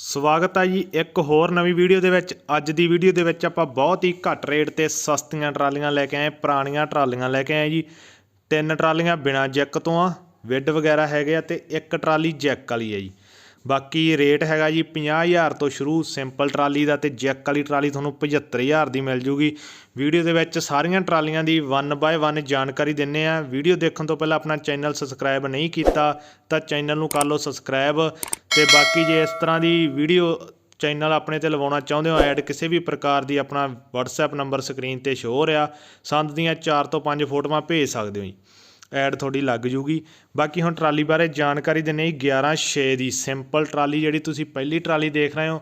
ਸਵਾਗਤ ਹੈ ਜੀ ਇੱਕ ਹੋਰ ਨਵੀਂ ਵੀਡੀਓ ਦੇ ਵਿੱਚ। ਅੱਜ ਦੀ ਵੀਡੀਓ ਦੇ ਵਿੱਚ ਆਪਾਂ ਬਹੁਤ ਹੀ ਘੱਟ ਰੇਟ ਤੇ ਸਸਤੀਆਂ ਟਰਾਲੀਆਂ ਲੈ ਕੇ ਆਏ, ਪੁਰਾਣੀਆਂ ਟਰਾਲੀਆਂ ਲੈ ਕੇ ਆਏ ਜੀ। ਤਿੰਨ ਟਰਾਲੀਆਂ ਬਿਨਾ ਜੈਕ ਤੋਂ ਆ, ਵਿੱਡ ਵਗੈਰਾ ਹੈਗੇ ਆ ਤੇ ਇੱਕ ਟਰਾਲੀ ਜੈਕ ਵਾਲੀ ਹੈ ਜੀ। ਬਾਕੀ ਰੇਟ ਹੈਗਾ ਜੀ 50000 ਤੋਂ ਸ਼ੁਰੂ, ਸਿੰਪਲ ਟਰਾਲੀ ਦਾ ਤੇ ਜੈਕ ਵਾਲੀ ਟਰਾਲੀ ਤੁਹਾਨੂੰ 75000 ਦੀ ਮਿਲ ਜੂਗੀ। ਵੀਡੀਓ ਦੇ ਵਿੱਚ ਸਾਰੀਆਂ ਟਰਾਲੀਆਂ ਦੀ 1 ਬਾਏ 1 ਜਾਣਕਾਰੀ ਦਿੰਨੇ ਆ। ਵੀਡੀਓ ਦੇਖਣ ਤੋਂ ਪਹਿਲਾਂ ਆਪਣਾ ਚੈਨਲ ਸਬਸਕ੍ਰਾਈਬ ਨਹੀਂ ਕੀਤਾ, ਤਾਂ ਚੈਨਲ ਨੂੰ ਕਰ ਲਓ ਸਬਸਕ੍ਰਾਈਬ ਤੇ ਬਾਕੀ ਜੇ ਇਸ ਤਰ੍ਹਾਂ ਦੀ ਵੀਡੀਓ ਚੈਨਲ ਆਪਣੇ ਤੇ ਲਵਾਉਣਾ ਚਾਹੁੰਦੇ ਹੋ ਐਡ ਕਿਸੇ ਵੀ ਪ੍ਰਕਾਰ ਦੀ ਆਪਣਾ WhatsApp ਨੰਬਰ ਸਕਰੀਨ ਤੇ ਸ਼ੋ ਹੋ ਰਿਹਾ, ਸੰਦ ਦੀਆਂ 4 ਤੋਂ 5 ਫੋਟੋਆਂ ਭੇਜ ਸਕਦੇ ਹੋ ਜੀ। ਐਡ ਤੁਹਾਡੀ ਲੱਗ ਜੂਗੀ। ਬਾਕੀ ਹੁਣ ਟਰਾਲੀ ਬਾਰੇ ਜਾਣਕਾਰੀ ਦਿੰਨੇ 11 6 ਦੀ ਸਿੰਪਲ ਟਰਾਲੀ ਜਿਹੜੀ ਤੁਸੀਂ ਪਹਿਲੀ ਟਰਾਲੀ ਦੇਖ ਰਹੇ ਹੋ,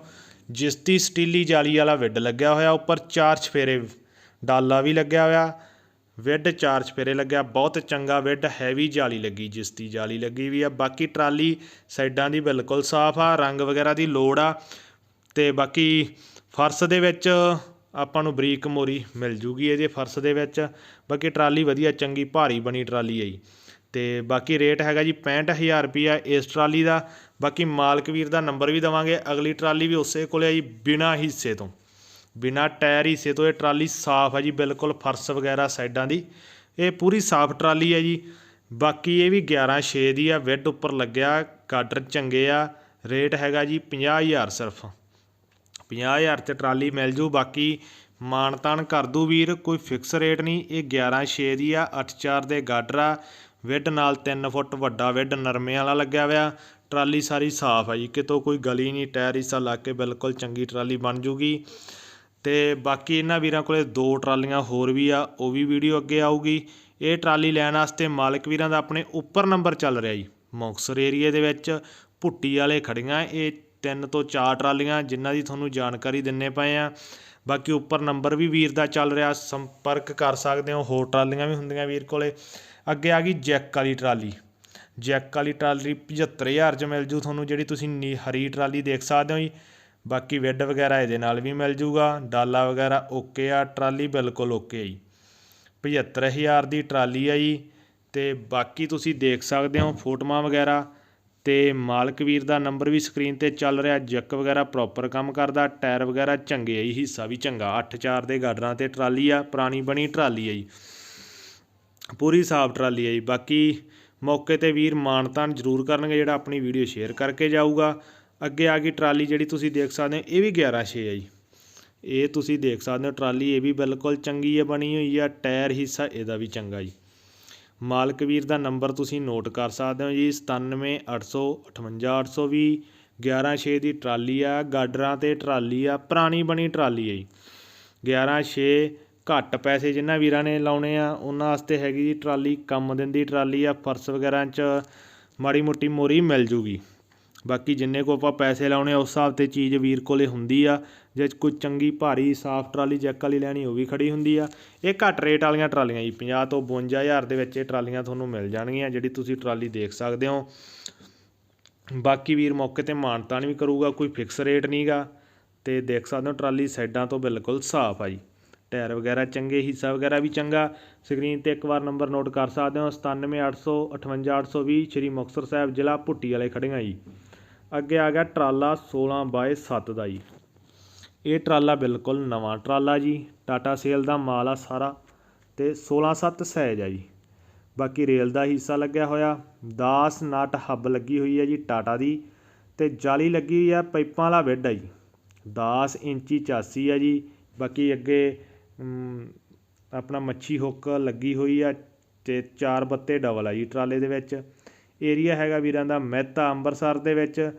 ਜਿਸ ਦੀ ਸਟੀਲੀ ਜਾਲੀ ਵਾਲਾ ਵਿੱਡ ਲੱਗਿਆ ਹੋਇਆ, ਉੱਪਰ ਚਾਰ ਛਫੇਰੇ ਡਾਲਾ ਵੀ ਲੱਗਿਆ ਹੋਇਆ, ਵਿੱਡ ਚਾਰ ਛਫੇਰੇ ਲੱਗਿਆ, ਬਹੁਤ ਚੰਗਾ ਵਿੱਡ, ਹੈਵੀ ਜਾਲੀ ਲੱਗੀ, ਜਿਸ ਦੀ ਜਾਲੀ ਲੱਗੀ ਵੀ ਆ। ਬਾਕੀ ਟਰਾਲੀ ਸਾਈਡਾਂ ਦੀ ਬਿਲਕੁਲ ਸਾਫ਼ ਆ, ਰੰਗ ਵਗੈਰਾ ਦੀ ਲੋੜ ਆ, ਤੇ ਬਾਕੀ ਫਰਸ਼ ਦੇ ਵਿੱਚ ਆਪਾਂ ਨੂੰ ਬਰੀਕ ਮੋਰੀ ਮਿਲ ਜੂਗੀ ਇਹਦੇ ਫਰਸ਼ ਦੇ ਵਿੱਚ। ਬਾਕੀ ਟਰਾਲੀ ਵਧੀਆ, ਚੰਗੀ ਭਾਰੀ ਬਣੀ ਟਰਾਲੀ ਹੈ ਜੀ। ਤੇ ਬਾਕੀ ਰੇਟ ਹੈਗਾ ਜੀ 65000 ਰੁਪਿਆ ਇਸ ਟਰਾਲੀ ਦਾ। ਬਾਕੀ ਮਾਲਕ ਵੀਰ ਦਾ ਨੰਬਰ ਵੀ ਦਵਾਂਗੇ। ਅਗਲੀ ਟਰਾਲੀ ਵੀ ਉਸੇ ਕੋਲੇ ਆ ਜੀ, ਬਿਨਾ ਹਿੱਸੇ ਤੋਂ। ਬਿਨਾ ਟਾਇਰ ਹਿੱਸੇ ਤੋਂ ਇਹ ਟਰਾਲੀ ਸਾਫ਼ ਹੈ ਜੀ, ਬਿਲਕੁਲ ਫਰਸ਼ ਵਗੈਰਾ ਸਾਈਡਾਂ ਦੀ। ਇਹ ਪੂਰੀ ਸਾਫ਼ ਟਰਾਲੀ ਹੈ ਜੀ। ਬਾਕੀ ਇਹ ਵੀ 11 6 ਦੀ ਆ ਵਿੱਡ ਉੱਪਰ ਲੱਗਿਆ, ਗਾਡਰ ਚੰਗੇ ਆ। ਰੇਟ ਹੈਗਾ ਜੀ 50000 ਸਿਰਫ। 50000 'ਚ ਟਰਾਲੀ ਮਿਲ ਜੂ, ਬਾਕੀ ਮਾਨਤਾਨ ਕਰ ਦੂ ਵੀਰ, ਕੋਈ ਫਿਕਸ ਰੇਟ ਨਹੀਂ, ਇਹ 11 6 ਦੀ ਆ 8-4 ਦੇ ਗਾਡਰ ਆ ਵਿੱਡ ਨਾਲ 3 ਫੁੱਟ ਵੱਡਾ ਵਿੱਡ ਨਰਮੇ ਵਾਲਾ ਲੱਗਿਆ ਹੋਇਆ, ਟਰਾਲੀ ਸਾਰੀ ਸਾਫ਼ ਆ ਜੀ, ਕਿਤੋਂ ਕੋਈ ਗਲੀ ਨਹੀਂ, ਟਾਇਰ ਹਿੱਸਾ ਲਾ ਕੇ ਬਿਲਕੁਲ ਚੰਗੀ ਟਰਾਲੀ ਬਣ ਜੂਗੀ। ਤੇ ਬਾਕੀ ਇਹਨਾਂ ਵੀਰਾਂ ਕੋਲੇ ਦੋ ਟਰਾਲੀਆਂ ਹੋਰ ਵੀ ਆ, ਉਹ ਵੀ ਵੀਡੀਓ ਅੱਗੇ ਆਊਗੀ। ਇਹ ਟਰਾਲੀ ਲੈਣ ਵਾਸਤੇ ਮਾਲਕ ਵੀਰਾਂ ਦਾ ਆਪਣੇ ਉੱਪਰ ਨੰਬਰ ਚੱਲ ਰਿਹਾ ਜੀ ਮੁਕਤਸਰ ਏਰੀਏ ਦੇ ਵਿੱਚ ਭੁੱਟੀ ਵਾਲੇ ਖੜੀਆਂ ਇਹ ਤਿੰਨ ਤੋਂ ਚਾਰ ਟਰਾਲੀਆਂ, ਜਿਨ੍ਹਾਂ ਦੀ ਤੁਹਾਨੂੰ ਜਾਣਕਾਰੀ ਦਿੰਨੇ ਪਏ ਆ। ਬਾਕੀ ਉੱਪਰ ਨੰਬਰ ਵੀ ਵੀਰ ਦਾ ਚੱਲ ਰਿਹਾ, ਸੰਪਰਕ ਕਰ ਸਕਦੇ ਹੋ, ਹੋਰ ਟਰਾਲੀਆਂ ਵੀ ਹੁੰਦੀਆਂ ਵੀਰ ਕੋਲੇ। ਅੱਗੇ ਆ ਗਈ ਜੈਕ ਵਾਲੀ ਟਰਾਲੀ। ਜੈਕ ਵਾਲੀ ਟਰਾਲੀ 75000 ਚ ਮਿਲ ਜੂ ਤੁਹਾਨੂੰ, ਜਿਹੜੀ ਤੁਸੀਂ ਨੀ ਹਰੀ ਟਰਾਲੀ ਦੇਖ ਸਕਦੇ ਹੋ ਜੀ। ਬਾਕੀ ਵੈੱਡ ਵਗੈਰਾ ਇਹਦੇ ਨਾਲ ਵੀ ਮਿਲ ਜੂਗਾ। ਡਾਲਾ ਵਗੈਰਾ ਓਕੇ ਆ, ਟਰਾਲੀ ਬਿਲਕੁਲ ਓਕੇ ਆ ਜੀ। 75000 ਦੀ ਟਰਾਲੀ ਆ ਜੀ। ਤੇ ਬਾਕੀ ਤੁਸੀਂ ਦੇਖ ਸਕਦੇ ਹੋ ਫੋਟੋਆਂ ਵਗੈਰਾ। ਤੇ ਮਾਲਕ ਵੀਰ ਦਾ ਨੰਬਰ ਵੀ ਸਕਰੀਨ ਤੇ ਚੱਲ ਰਿਹਾ। ਜੱਕ ਵਗੈਰਾ ਪ੍ਰੋਪਰ ਕੰਮ ਕਰਦਾ, ਟਾਇਰ ਵਗੈਰਾ ਚੰਗੇ ਆ ਜੀ, ਹਿੱਸਾ ਵੀ ਚੰਗਾ। 8-4 ਦੇ ਗਾਡਰਾਂ ਤੇ ਟਰਾਲੀ ਆ, ਪੁਰਾਣੀ ਬਣੀ ਟਰਾਲੀ ਆ ਜੀ। ਪੂਰੀ ਸਾਫ਼ ਟਰਾਲੀ ਆ ਜੀ। ਬਾਕੀ ਮੌਕੇ ਤੇ ਵੀਰ ਮਾਨਤਾਨ ਜ਼ਰੂਰ ਕਰਨਗੇ, ਜਿਹੜਾ ਆਪਣੀ ਵੀਡੀਓ ਸ਼ੇਅਰ ਕਰਕੇ ਜਾਊਗਾ। ਅੱਗੇ ਆ ਗਈ ਟਰਾਲੀ ਜਿਹੜੀ ਤੁਸੀਂ ਦੇਖ ਸਕਦੇ ਹੋ, ਇਹ ਵੀ 11 6 ਆ ਜੀ। ਇਹ ਤੁਸੀਂ ਦੇਖ ਸਕਦੇ ਹੋ, ਟਰਾਲੀ ਇਹ ਵੀ ਬਿਲਕੁਲ ਚੰਗੀ ਹੈ ਬਣੀ ਹੋਈ ਆ। ਟਾਇਰ, ਹਿੱਸਾ ਇਹਦਾ ਵੀ ਚੰਗਾ ਜੀ। ਮਾਲਕ ਵੀਰ ਦਾ ਨੰਬਰ ਤੁਸੀਂ ਨੋਟ ਕਰ ਸਕਦੇ ਹੋ ਜੀ 9785858820 11 6 ਦੀ ਟਰਾਲੀ ਆ, ਗਾਡਰਾਂ ਤੇ ਟਰਾਲੀ ਆ, ਪੁਰਾਣੀ ਬਣੀ ਟਰਾਲੀ ਹੈ ਜੀ। 11 6 ਘੱਟ ਪੈਸੇ ਜਿਨ੍ਹਾਂ ਵੀਰਾਂ ਨੇ ਲਾਉਣੇ ਆ, ਉਹਨਾਂ ਵਾਸਤੇ ਹੈਗੀ ਜੀ ਟਰਾਲੀ, ਕੰਮ ਦਿੰਦੀ ਟਰਾਲੀ ਆ, ਫਰਸ਼ ਵਗੈਰਾ 'ਚ ਮਾੜੀ ਮੋਟੀ ਮੋਰੀ ਮਿਲ ਜੂਗੀ। ਬਾਕੀ ਜਿੰਨੇ ਕੋ ਆਪਾਂ ਪੈਸੇ ਲਾਉਣੇ ਉਸ ਹਿਸਾਬ ਤੇ ਚੀਜ਼ ਵੀਰ ਕੋਲੇ ਹੁੰਦੀ ਆ। ਜੇ ਕੋਈ ਚੰਗੀ ਭਾਰੀ ਸਾਫ਼ ਟਰਾਲੀ ਜੈਕ ਵਾਲੀ ਲੈਣੀ, ਉਹ ਵੀ ਖੜੀ ਹੁੰਦੀ ਆ। ਇਹ ਘੱਟ ਰੇਟ ਵਾਲੀਆਂ ਟਰਾਲੀਆਂ ਜੀ 50 ਤੋਂ 52000 ਦੇ ਵਿੱਚ ਇਹ ਟਰਾਲੀਆਂ ਤੁਹਾਨੂੰ ਮਿਲ ਜਾਣਗੀਆਂ, ਜਿਹੜੀ ਤੁਸੀਂ ਟਰਾਲੀ ਦੇਖ ਸਕਦੇ ਹੋ। ਬਾਕੀ ਵੀਰ ਮੌਕੇ ਤੇ ਮਾਨਤਾਨ ਵੀ ਕਰੂਗਾ, ਕੋਈ ਫਿਕਸ ਰੇਟ ਨਹੀਂਗਾ ਤੇ ਦੇਖ ਸਕਦੇ ਹੋ ਟਰਾਲੀ ਸਾਈਡਾਂ ਤੋਂ ਬਿਲਕੁਲ ਸਾਫ਼ ਆ ਜੀ। ਟਾਇਰ ਵਗੈਰਾ ਚੰਗੇ, ਹਿੱਸਾ ਵਗੈਰਾ ਵੀ ਚੰਗਾ। ਸਕਰੀਨ ਤੇ ਇੱਕ ਵਾਰ ਨੰਬਰ ਨੋਟ ਕਰ ਸਕਦੇ ਹੋ 9785858820 ਸ਼੍ਰੀ ਮੁਕਤਸਰ ਸਾਹਿਬ ਜ਼ਿਲ੍ਹਾ ਭੁੱਟੀ ਵਾਲੇ ਖੜੀਆਂ ਜੀ। ਅੱਗੇ ਆ ਗਿਆ ਟਰਾਲਾ 16 ਬਾਏ 7 ਦਾ ਜੀ। ਇਹ ਟਰਾਲਾ ਬਿਲਕੁਲ ਨਵਾਂ ਟਰਾਲਾ ਜੀ, ਟਾਟਾ ਸੇਲ ਦਾ ਮਾਲ ਆ ਸਾਰਾ ਤੇ 16 7 ਸਾਈਜ਼ ਆ ਜੀ। ਬਾਕੀ ਰੇਲ ਦਾ ਹਿੱਸਾ ਲੱਗਿਆ ਹੋਇਆ 10 ਨਟ ਹੱਬ ਲੱਗੀ ਹੋਈ ਹੈ ਜੀ ਟਾਟਾ ਦੀ ਤੇ ਜਾਲੀ ਲੱਗੀ ਹੋਈ ਆ ਪਾਈਪਾਂ ਵਾਲਾ ਬੈੱਡ ਆ ਜੀ। 10 ਇੰਚੀ ਚਾਸੀ ਆ ਜੀ, ਬਾਕੀ ਅੱਗੇ ਆਪਣਾ ਮੱਛੀ ਹੁੱਕ ਲੱਗੀ ਹੋਈ ਆ ਤੇ ਚਾਰ ਬੱਤੇ ਡਬਲ ਆ ਜੀ ਟਰਾਲੇ ਦੇ ਵਿੱਚ। ਏਰੀਆ ਹੈਗਾ ਵੀਰਾਂ ਦਾ ਮਹਿਤਾ ਅੰਮ੍ਰਿਤਸਰ ਦੇ ਵਿੱਚ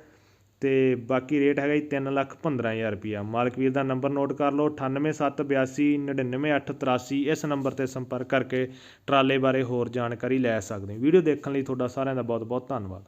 ਤੇ ਬਾਕੀ ਰੇਟ ਹੈਗਾ ਜੀ 3 ਲੱਖ 15000 ਰੁਪਿਆ ਮਾਲਕ ਵੀਰ ਦਾ ਨੰਬਰ ਨੋਟ ਕਰ ਲਓ 9872899883 ਇਸ ਨੰਬਰ ਤੇ ਸੰਪਰਕ ਕਰਕੇ ਟਰਾਲੇ ਬਾਰੇ ਹੋਰ ਜਾਣਕਾਰੀ ਲੈ ਸਕਦੇ ਹੋ। ਵੀਡੀਓ ਦੇਖਣ ਲਈ ਤੁਹਾਡਾ ਸਾਰਿਆਂ ਦਾ ਬਹੁਤ ਬਹੁਤ ਧੰਨਵਾਦ।